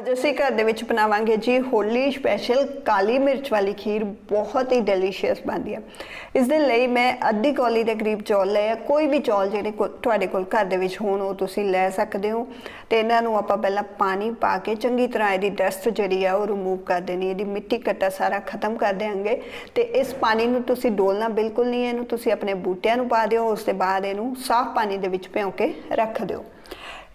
ਅੱਜ ਅਸੀਂ ਘਰ ਦੇ ਵਿੱਚ ਬਣਾਵਾਂਗੇ ਜੀ ਹੋਲੀ ਸਪੈਸ਼ਲ ਕਾਲੀ ਮਿਰਚ ਵਾਲੀ ਖੀਰ, ਬਹੁਤ ਹੀ ਡੈਲੀਸ਼ੀਅਸ ਬਣਦੀ ਹੈ ਇਸ ਦੇ ਲਈ ਮੈਂ ਅੱਧੀ ਕੌਲੀ ਦੇ ਕਰੀਬ ਚੌਲ ਲਏ ਆ। ਕੋਈ ਵੀ ਚੌਲ ਜਿਹੜੇ ਕੋ- ਤੁਹਾਡੇ ਕੋਲ ਘਰ ਦੇ ਵਿੱਚ ਹੋਣ, ਉਹ ਤੁਸੀਂ ਲੈ ਸਕਦੇ ਹੋ। ਤੇ ਇਹਨਾਂ ਨੂੰ ਆਪਾਂ ਪਹਿਲਾਂ ਪਾਣੀ ਪਾ ਕੇ ਚੰਗੀ ਤਰ੍ਹਾਂ ਇਹਦੀ ਡਸਟ ਜਿਹੜੀ ਆ, ਉਹ ਰਿਮੂਵ ਕਰ ਦੇਣੀ ਇਹਦੀ ਮਿੱਟੀ ਕੱਟਾ ਸਾਰਾ ਖਤਮ ਕਰ ਦੇਾਂਗੇ ਤੇ ਇਸ ਪਾਣੀ ਨੂੰ ਤੁਸੀਂ ਡੋਲਣਾ ਬਿਲਕੁਲ ਨਹੀਂ ਇਹਨੂੰ ਤੁਸੀਂ ਆਪਣੇ ਬੂਟਿਆਂ ਨੂੰ ਪਾ ਦਿਓ। ਉਸ ਤੋਂ ਬਾਅਦ ਇਹਨੂੰ ਸਾਫ਼ ਪਾਣੀ ਦੇ ਵਿੱਚ ਭਿਉਂ ਕੇ ਰੱਖ ਦਿਓ।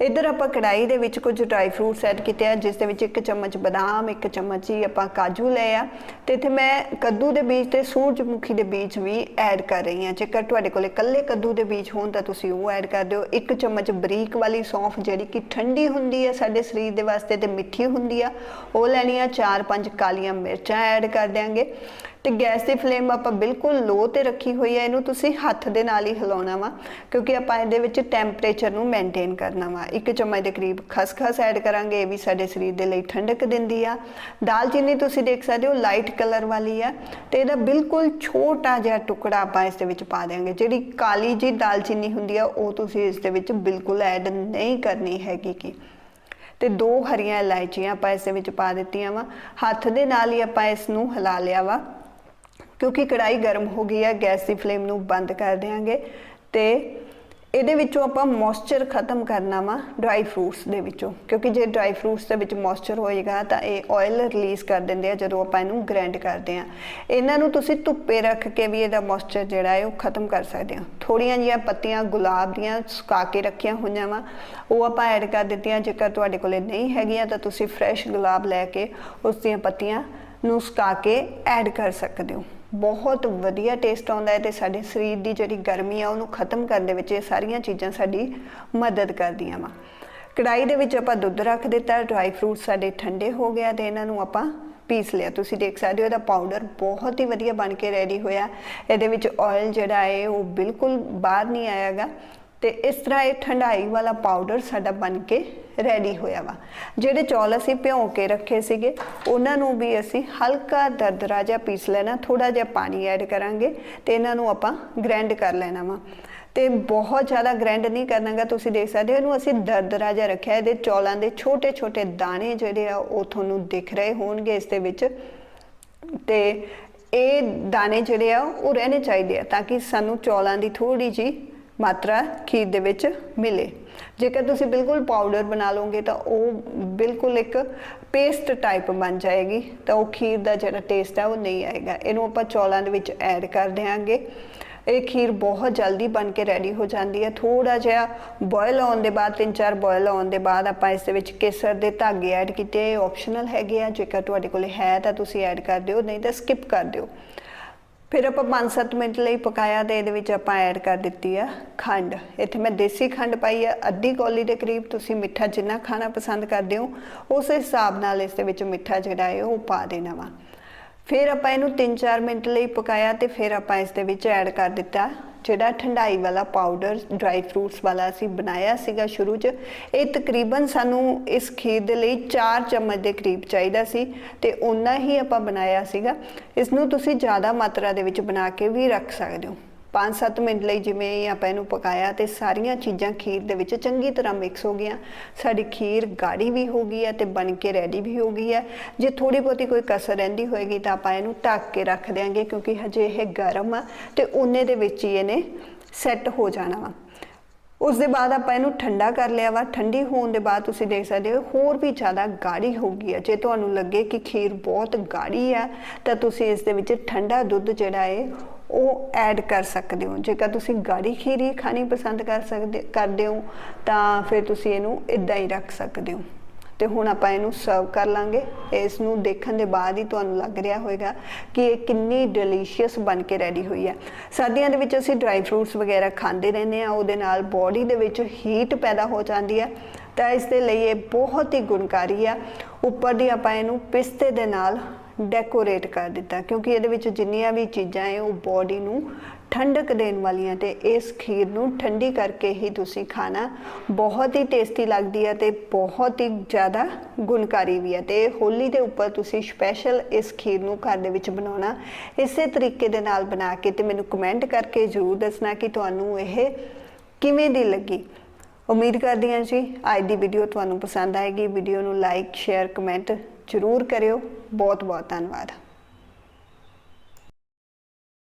ਇੱਧਰ ਆਪਾਂ ਕੜਾਈ ਦੇ ਵਿੱਚ ਕੁਝ ਡਰਾਈ ਫਰੂਟਸ ਐਡ ਕੀਤੇ ਆ, ਜਿਸ ਦੇ ਵਿੱਚ ਇੱਕ ਚਮਚ ਬਦਾਮ, ਇੱਕ ਚਮਚ ਹੀ ਆਪਾਂ ਕਾਜੂ ਲਏ ਆ। ਤੇ ਇੱਥੇ ਮੈਂ ਕੱਦੂ ਦੇ ਬੀਜ ਤੇ ਸੂਰਜਮੁਖੀ ਦੇ ਬੀਜ ਵੀ ਐਡ ਕਰ ਰਹੀ ਹਾਂ। ਜੇਕਰ ਤੁਹਾਡੇ ਕੋਲੇ ਕੱਲੇ ਕੱਦੂ ਦੇ ਬੀਜ ਹੋਣ ਤਾਂ ਤੁਸੀਂ ਉਹ ਐਡ ਕਰ ਦਿਓ। ਇੱਕ ਚਮਚ ਬਰੀਕ ਵਾਲੀ ਸੌਂਫ, ਜਿਹੜੀ ਕਿ ਠੰਡੀ ਹੁੰਦੀ ਹੈ ਸਾਡੇ ਸਰੀਰ ਦੇ ਵਾਸਤੇ ਤੇ ਮਿੱਠੀ ਹੁੰਦੀ ਆ, ਉਹ ਲੈਣੀ ਆ। ਚਾਰ ਪੰਜ ਕਾਲੀਆਂ ਮਿਰਚਾਂ ਐਡ ਕਰ ਦਿਆਂਗੇ। ਤੇ ਗੈਸ ਦੀ ਫਲੇਮ ਆਪਾਂ ਬਿਲਕੁਲ ਲੋ ਤੇ ਰੱਖੀ ਹੋਈ ਹੈ, ਇਹਨੂੰ ਤੁਸੀਂ ਹੱਥ ਦੇ ਨਾਲ ਹੀ ਹਿਲਾਉਣਾ ਵਾ, ਕਿਉਂਕਿ ਆਪਾਂ ਇਹਦੇ ਵਿੱਚ ਟੈਂਪਰੇਚਰ ਨੂੰ ਮੇਨਟੇਨ ਕਰਨਾ ਵਾ। ਇੱਕ ਚਮਚ ਦੇ ਕਰੀਬ ਖਸਖਸ ਐਡ ਕਰਾਂਗੇ, ਇਹ ਵੀ ਸਾਡੇ ਸਰੀਰ ਦੇ ਲਈ ਠੰਡਕ ਦਿੰਦੀ ਆ। ਦਾਲਚੀਨੀ ਤੁਸੀਂ ਦੇਖ ਸਕਦੇ ਹੋ ਲਾਈਟ ਕਲਰ ਵਾਲੀ ਆ, ਤੇ ਇਹਦਾ ਬਿਲਕੁਲ ਛੋਟਾ ਜਿਹਾ ਟੁਕੜਾ ਆਪਾਂ ਇਸ ਦੇ ਵਿੱਚ ਪਾ ਦੇਾਂਗੇ ਜਿਹੜੀ ਕਾਲੀ ਜੀ ਦਾਲਚੀਨੀ ਹੁੰਦੀ ਆ, ਉਹ ਤੁਸੀਂ ਇਸ ਦੇ ਵਿੱਚ ਬਿਲਕੁਲ ਐਡ ਨਹੀਂ ਕਰਨੀ ਹੈਗੀ ਕੀ ਤੇ ਦੋ ਹਰੀਆਂ ਇਲਾਇਚੀਆਂ ਆਪਾਂ ਇਸ ਦੇ ਵਿੱਚ ਪਾ ਦਿੱਤੀਆਂ ਵਾ। ਹੱਥ ਦੇ ਨਾਲ ਹੀ ਆਪਾਂ ਇਸ ਨੂੰ ਹਿਲਾ ਲਿਆ ਵਾ। ਕਿਉਂਕਿ ਕੜਾਈ ਗਰਮ ਹੋ ਗਈ ਹੈ, ਗੈਸ ਦੀ ਫਲੇਮ ਨੂੰ ਬੰਦ ਕਰ ਦੇਵਾਂਗੇ ਤੇ ਇਹਦੇ ਵਿੱਚੋਂ ਆਪਾਂ ਮੋਇਸਚਰ ਖਤਮ ਕਰਨਾ ਵਾ ਡਰਾਈ ਫਰੂਟਸ ਦੇ ਵਿੱਚੋਂ, ਕਿਉਂਕਿ ਜੇ ਡਰਾਈ ਫਰੂਟਸ ਦੇ ਵਿੱਚ ਮੋਇਸਚਰ ਹੋਏਗਾ ਤਾਂ ਇਹ ਆਇਲ ਰਿਲੀਜ਼ ਕਰ ਦਿੰਦੇ ਆ ਜਦੋਂ ਆਪਾਂ ਇਹਨੂੰ ਗ੍ਰਾਈਂਡ ਕਰਦੇ ਆ। ਇਹਨਾਂ ਨੂੰ ਤੁਸੀਂ ਧੁੱਪੇ ਰੱਖ ਕੇ ਵੀ ਇਹਦਾ ਮੋਇਸਚਰ ਜਿਹੜਾ ਹੈ ਉਹ ਖਤਮ ਕਰ ਸਕਦੇ ਆ। ਥੋੜੀਆਂ ਜੀਆਂ ਪੱਤੀਆਂ ਗੁਲਾਬ ਦੀਆਂ ਸੁਕਾ ਕੇ ਰੱਖੀਆਂ ਹੋਈਆਂ ਵਾ, ਉਹ ਆਪਾਂ ਐਡ ਕਰ ਦਿੱਤੀਆਂ, ਜੇਕਰ ਤੁਹਾਡੇ ਕੋਲੇ ਨਹੀਂ ਹੈਗੀਆਂ ਤਾਂ ਤੁਸੀਂ ਫਰੈਸ਼ ਗੁਲਾਬ ਲੈ ਕੇ ਉਸ ਦੀਆਂ ਪੱਤੀਆਂ ਨੂੰ ਸੁਕਾ ਕੇ ਐਡ ਕਰ ਸਕਦੇ ਹੋ। ਬਹੁਤ ਵਧੀਆ ਟੇਸਟ ਆਉਂਦਾ ਹੈ ਤੇ ਸਾਡੇ ਸਰੀਰ ਦੀ ਜਿਹੜੀ ਗਰਮੀ ਆ ਉਹਨੂੰ ਖਤਮ ਕਰਨ ਦੇ ਵਿੱਚ ਇਹ ਸਾਰੀਆਂ ਚੀਜ਼ਾਂ ਸਾਡੀ ਮਦਦ ਕਰਦੀਆਂ ਵਾ। ਕੜਾਈ ਦੇ ਵਿੱਚ ਆਪਾਂ ਦੁੱਧ ਰੱਖ ਦਿੱਤਾ ਡਰਾਈ ਫਰੂਟ ਸਾਡੇ ਠੰਡੇ ਹੋ ਗਿਆ ਤੇ ਇਹਨਾਂ ਨੂੰ ਆਪਾਂ ਪੀਸ ਲਿਆ। ਤੁਸੀਂ ਦੇਖ ਸਕਦੇ ਹੋ ਇਹਦਾ ਪਾਊਡਰ ਬਹੁਤ ਹੀ ਵਧੀਆ ਬਣ ਕੇ ਰੈਡੀ ਹੋਇਆ। ਇਹਦੇ ਵਿੱਚ ਆਇਲ ਜਿਹੜਾ ਹੈ ਉਹ ਬਿਲਕੁਲ ਬਾਹਰ ਨਹੀਂ ਆਇਆਗਾ। ਤੇ ਇਸ ਤਰ੍ਹਾਂ ਇਹ ਠੰਡਾਈ ਵਾਲਾ ਪਾਊਡਰ ਸਾਡਾ ਬਣ ਕੇ ਰੈਡੀ ਹੋਇਆ ਵਾ। ਜਿਹੜੇ ਚੌਲ ਅਸੀਂ ਭਿਉਂ ਕੇ ਰੱਖੇ ਸੀਗੇ, ਉਹਨਾਂ ਨੂੰ ਵੀ ਅਸੀਂ ਹਲਕਾ ਦਰਦਰਾ ਜਿਹਾ ਪੀਸ ਲੈਣਾ ਥੋੜਾ ਜਿਹਾ ਪਾਣੀ ਐਡ ਕਰਾਂਗੇ ਤੇ ਇਹਨਾਂ ਨੂੰ ਆਪਾਂ ਗ੍ਰਾਈਂਡ ਕਰ ਲੈਣਾ ਵਾ। ਤੇ ਬਹੁਤ ਜ਼ਿਆਦਾ ਗ੍ਰਾਈਂਡ ਨਹੀਂ ਕਰਨਾਗਾ, ਤੁਸੀਂ ਦੇਖ ਸਕਦੇ ਹੋ, ਇਹਨੂੰ ਅਸੀਂ ਦਰਦਰਾ ਜਿਹਾ ਰੱਖਿਆ, ਇਹਦੇ ਚੌਲਾਂ ਦੇ ਛੋਟੇ ਛੋਟੇ ਦਾਣੇ ਜਿਹੜੇ ਆ, ਉਹ ਤੁਹਾਨੂੰ ਦਿਖ ਰਹੇ ਹੋਣਗੇ ਇਸ ਦੇ ਵਿੱਚ। ਤੇ ਇਹ ਦਾਣੇ ਜਿਹੜੇ ਆ, ਉਹ ਰਹਿਣੇ ਚਾਹੀਦੇ ਆ, ਤਾਂ ਕਿ ਸਾਨੂੰ ਚੌਲਾਂ ਦੀ ਥੋੜੀ ਜੀ ਮਾਤਰਾ ਖੀਰ ਦੇ ਵਿੱਚ ਮਿਲੇ। ਜੇਕਰ ਤੁਸੀਂ ਬਿਲਕੁਲ ਪਾਊਡਰ ਬਣਾ ਲਓਗੇ ਤਾਂ ਉਹ ਬਿਲਕੁਲ ਇੱਕ ਪੇਸਟ ਟਾਈਪ ਬਣ ਜਾਏਗੀ। ਤਾਂ ਉਹ ਖੀਰ ਦਾ ਜਿਹੜਾ ਟੇਸਟ ਹੈ ਉਹ ਨਹੀਂ ਆਏਗਾ। ਇਹਨੂੰ ਆਪਾਂ ਚੌਲਾਂ ਦੇ ਵਿੱਚ ਐਡ ਕਰ ਦੇਵਾਂਗੇ ਇਹ ਖੀਰ ਬਹੁਤ ਜਲਦੀ ਬਣ ਕੇ ਰੈਡੀ ਹੋ ਜਾਂਦੀ ਹੈ। ਥੋੜਾ ਜਿਹਾ ਬੋਇਲ ਆਉਣ ਦੇ ਬਾਅਦ, ਤਿੰਨ ਚਾਰ ਬੋਇਲ ਆਉਣ ਦੇ ਬਾਅਦ ਆਪਾਂ ਇਸ ਦੇ ਵਿੱਚ ਕੇਸਰ ਦੇ ਧਾਗੇ ਐਡ ਕੀਤੇ। ਇਹ ਆਪਸ਼ਨਲ ਹੈਗੇ ਆ। ਜੇਕਰ ਤੁਹਾਡੇ ਕੋਲ ਹੈ ਤਾਂ ਤੁਸੀਂ ਐਡ ਕਰ ਦਿਓ, ਨਹੀਂ ਤਾਂ ਸਕਿਪ ਕਰ ਦਿਓ। ਫਿਰ ਆਪਾਂ 5-7 ਮਿੰਟ ਲਈ ਪਕਾਇਆ ਤੇ ਇਹਦੇ ਵਿੱਚ ਆਪਾਂ ਐਡ ਕਰ ਦਿੱਤੀ ਆ ਖੰਡ। ਇੱਥੇ ਮੈਂ ਦੇਸੀ ਖੰਡ ਪਾਈ ਆ, ਅੱਧੀ ਕੌਲੀ ਦੇ ਕਰੀਬ ਤੁਸੀਂ ਮਿੱਠਾ ਜਿੰਨਾ ਖਾਣਾ ਪਸੰਦ ਕਰਦੇ ਹੋ, ਉਸ ਹਿਸਾਬ ਨਾਲ ਇਸ ਦੇ ਵਿੱਚ ਮਿੱਠਾ ਜਿਹੜਾ ਹੈ ਉਹ ਪਾ ਦੇਣਾ ਵਾ। ਫਿਰ ਆਪਾਂ ਇਹਨੂੰ 3-4 ਮਿੰਟ ਲਈ ਪਕਾਇਆ ਤੇ ਫਿਰ ਆਪਾਂ ਇਸ ਦੇ ਵਿੱਚ ਐਡ ਕਰ ਦਿੱਤਾ ਜਿਹੜਾ ਠੰਡਾਈ ਵਾਲਾ ਪਾਊਡਰ ਡਰਾਈ ਫਰੂਟਸ ਵਾਲਾ ਅਸੀਂ ਬਣਾਇਆ ਸੀਗਾ ਸ਼ੁਰੂ 'ਚ, ਇਹ ਤਕਰੀਬਨ ਸਾਨੂੰ ਇਸ ਖੀਰ ਦੇ ਲਈ 4 ਚਮਚ ਦੇ ਕਰੀਬ ਚਾਹੀਦਾ ਸੀ ਤੇ ਉਨਾ ਹੀ ਆਪਾਂ ਬਣਾਇਆ ਸੀਗਾ। ਇਸ ਨੂੰ ਤੁਸੀਂ ਜ਼ਿਆਦਾ ਮਾਤਰਾ ਦੇ ਵਿੱਚ ਬਣਾ ਕੇ ਵੀ ਰੱਖ ਸਕਦੇ ਹੋ। 5-7 ਮਿੰਟ ਲਈ ਜਿਵੇਂ ਹੀ ਆਪਾਂ ਇਹਨੂੰ ਪਕਾਇਆ ਤੇ ਸਾਰੀਆਂ ਚੀਜ਼ਾਂ ਖੀਰ ਦੇ ਵਿੱਚ ਚੰਗੀ ਤਰ੍ਹਾਂ ਮਿਕਸ ਹੋ ਗਈਆਂ। ਸਾਡੀ ਖੀਰ ਗਾੜੀ ਵੀ ਹੋ ਗਈ ਹੈ ਤੇ ਬਣ ਕੇ ਰੈਡੀ ਵੀ ਹੋ ਗਈ ਹੈ। ਜੇ ਥੋੜੀ ਬਹੁਤੀ ਕੋਈ ਕਸਰ ਰਹਿੰਦੀ ਹੋਏਗੀ ਤਾਂ ਆਪਾਂ ਇਹਨੂੰ ਢੱਕ ਕੇ ਰੱਖ ਦਿਆਂਗੇ ਕਿਉਂਕਿ ਹਜੇ ਇਹ ਗਰਮ ਆ ਤੇ ਉਹਨੇ ਦੇ ਵਿੱਚ ਹੀ ਇਹਨੇ ਸੈੱਟ ਹੋ ਜਾਣਾ ਵਾ। ਉਸ ਦੇ ਬਾਅਦ ਆਪਾਂ ਇਹਨੂੰ ਠੰਡਾ ਕਰ ਲਿਆ ਵਾ। ਠੰਡੀ ਹੋਣ ਦੇ ਬਾਅਦ ਤੁਸੀਂ ਦੇਖ ਸਕਦੇ ਹੋ ਹੋਰ ਵੀ ਜ਼ਿਆਦਾ ਗਾੜੀ ਹੋ ਗਈ ਹੈ। ਜੇ ਤੁਹਾਨੂੰ ਲੱਗੇ ਕਿ ਖੀਰ ਬਹੁਤ ਗਾੜੀ ਆ ਤਾਂ ਤੁਸੀਂ ਇਸ ਦੇ ਵਿੱਚ ਠੰਡਾ ਦੁੱਧ ਜਿਹੜਾ ਹੈ ਉਹ ਐਡ ਕਰ ਸਕਦੇ ਹੋ। ਜੇਕਰ ਤੁਸੀਂ ਗਾੜੀ ਖੀਰੀ ਖਾਣੀ ਪਸੰਦ ਕਰ ਸਕਦੇ, ਕਰਦੇ ਹੋ, ਤਾਂ ਫਿਰ ਤੁਸੀਂ ਇਹਨੂੰ ਇਦਾਂ ਹੀ ਰੱਖ ਸਕਦੇ ਹੋ। ਤੇ ਹੁਣ ਆਪਾਂ ਇਹਨੂੰ ਸਰਵ ਕਰ ਲਾਂਗੇ। ਇਸ ਨੂੰ ਦੇਖਣ ਦੇ ਬਾਅਦ ਹੀ ਤੁਹਾਨੂੰ ਲੱਗ ਰਿਹਾ ਹੋਵੇਗਾ ਕਿ ਇਹ ਕਿੰਨੀ ਡਿਲੀਸ਼ੀਅਸ ਬਣ ਕੇ ਰੈਡੀ ਹੋਈ ਹੈ। ਸਰਦੀਆਂ ਦੇ ਵਿੱਚ ਅਸੀਂ ਡਰਾਈ ਫਰੂਟਸ ਵਗੈਰਾ ਖਾਂਦੇ ਰਹਿੰਦੇ ਆ ਉਹਦੇ ਨਾਲ ਬੋਡੀ ਦੇ ਵਿੱਚ ਹੀਟ ਪੈਦਾ ਹੋ ਜਾਂਦੀ ਹੈ। ਤਾਂ ਇਸ ਦੇ ਲਈ ਇਹ ਬਹੁਤ ਹੀ ਗੁਣਕਾਰੀ ਆ। ਉੱਪਰ ਦੀ ਆਪਾਂ ਇਹਨੂੰ ਪਿਸਤੇ ਦੇ ਨਾਲ ਡੈਕੋਰੇਟ ਕਰ ਦਿੱਤਾ, ਕਿਉਂਕਿ ਇਹਦੇ ਵਿੱਚ ਜਿੰਨੀਆਂ ਵੀ ਚੀਜ਼ਾਂ ਹੈ ਉਹ ਬਾਡੀ ਨੂੰ ਠੰਡਕ ਦੇਣ ਵਾਲੀਆਂ ਤੇ ਇਸ ਖੀਰ ਨੂੰ ਠੰਡੀ ਕਰਕੇ ਹੀ ਤੁਸੀਂ ਖਾਣਾ ਬਹੁਤ ਹੀ ਟੇਸਟੀ ਲੱਗਦੀ ਹੈ ਤੇ ਬਹੁਤ ਹੀ ਜ਼ਿਆਦਾ ਗੁਣਕਾਰੀ ਵੀ ਹੈ ਤੇ ਹੋਲੀ ਦੇ ਉੱਪਰ ਤੁਸੀਂ ਸਪੈਸ਼ਲ ਇਸ ਖੀਰ ਨੂੰ ਘਰ ਦੇ ਵਿੱਚ ਬਣਾਉਣਾ, ਇਸੇ ਤਰੀਕੇ ਦੇ ਨਾਲ ਬਣਾ ਕੇ ਤੇ ਮੈਨੂੰ ਕਮੈਂਟ ਕਰਕੇ ਜ਼ਰੂਰ ਦੱਸਣਾ ਕਿ ਤੁਹਾਨੂੰ ਇਹ ਕਿਵੇਂ ਦੀ ਲੱਗੀ। ਉਮੀਦ ਕਰਦੀ ਹਾਂ ਜੀ, ਅੱਜ ਦੀ ਵੀਡੀਓ ਤੁਹਾਨੂੰ ਪਸੰਦ ਆਏਗੀ। ਵੀਡੀਓ ਨੂੰ ਲਾਈਕ ਸ਼ੇਅਰ ਕਮੈਂਟ ਜ਼ਰੂਰ ਕਰਿਓ। ਬਹੁਤ ਬਹੁਤ ਧੰਨਵਾਦ।